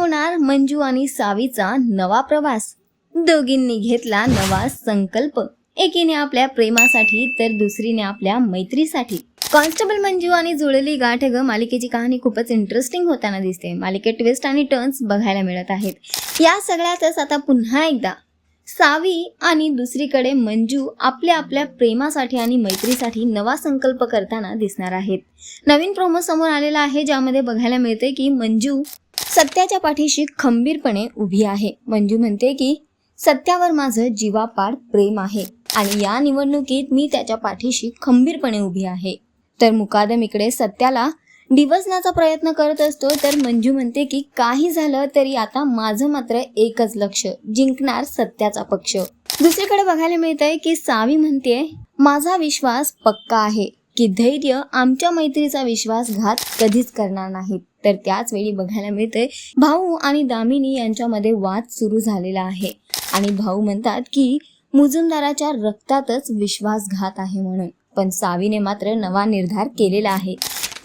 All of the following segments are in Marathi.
होणार मंजू आणि सावीचा नवा प्रवास. दोघींनी घेतला नवा संकल्प. एकीने आपल्या प्रेमासाठी तर दुसरीने आपल्या मैत्रीसाठी. कॉन्स्टेबल मंजू आणि जुळली गाठ ग मालिकेची कहाणी खूपच इंटरेस्टिंग होताना दिसते. मालिकेत ट्विस्ट आणि टर्न्स बघायला मिळत आहेत. या सगळ्यातच आता पुन्हा एकदा. सावी आणि दुसरीकडे मंजू आपल्या आपल्या प्रेमासाठी आणि मैत्रीसाठी नवा संकल्प करताना दिसणार आहेत. नवीन प्रोमो समोर आलेला आहे ज्यामध्ये बघायला मिळते की मंजू सत्याच्या पाठीशी खंबीरपणे उभी आहे. मंजू म्हणते की सत्यावर माझं जीवापाड प्रेम आहे आणि या निवडणुकीत मी त्याच्या पाठीशी खंबीरपणे उभी आहे. तर मुकादम इकडे सत्याला डिवसण्याचा प्रयत्न करत असतो तर मंजू म्हणते की काही झालं तरी आता माझं मात्र एकच लक्ष जिंकणार सत्याचा पक्ष. दुसरीकडे बघायला मिळतंय की सावी म्हणते माझा विश्वास पक्का आहे. की धैर्य आमच्या मैत्रीचा विश्वासघात कधीच करणार नाहीत तर त्याच वेळी बघायला मिळते भाऊ आणि दामिनी यांच्यामध्ये वाद सुरू झालेला आहे. आणि भाऊ म्हणतात की मुजुमदाराच्या रक्तातच विश्वासघात आहे म्हणून. पण सावीने मात्र नवा निर्धार केलेला आहे.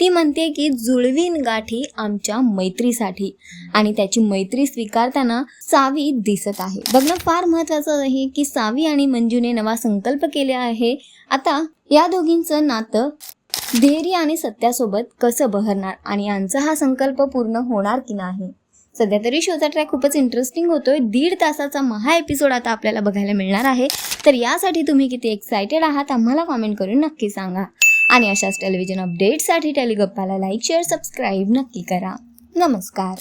ती म्हणते की जुळवीन गाठी आमच्या मैत्रीसाठी. आणि त्याची मैत्री स्वीकारताना सावी दिसत आहे. बघणं फार महत्वाचं आहे की सावी आणि मंजूने नवा संकल्प केला आहे. आता या दोघींचं नातं धैर्य आणि सत्यासोबत कसं बहरणार आणि यांचा हा संकल्प पूर्ण होणार की नाही? सध्या तरी शोचा ट्रॅक खूपच इंटरेस्टिंग होतोय. दीड तासाचा महा एपिसोड आता आपल्याला बघायला मिळणार आहे. तर यासाठी तुम्ही किती एक्सायटेड आहात आम्हाला कॉमेंट करून नक्की सांगा. आणि अशाच टेलिव्हिजन अपडेटसाठी टेलिगप्पाला लाईक शेअर सबस्क्राईब नक्की करा. नमस्कार.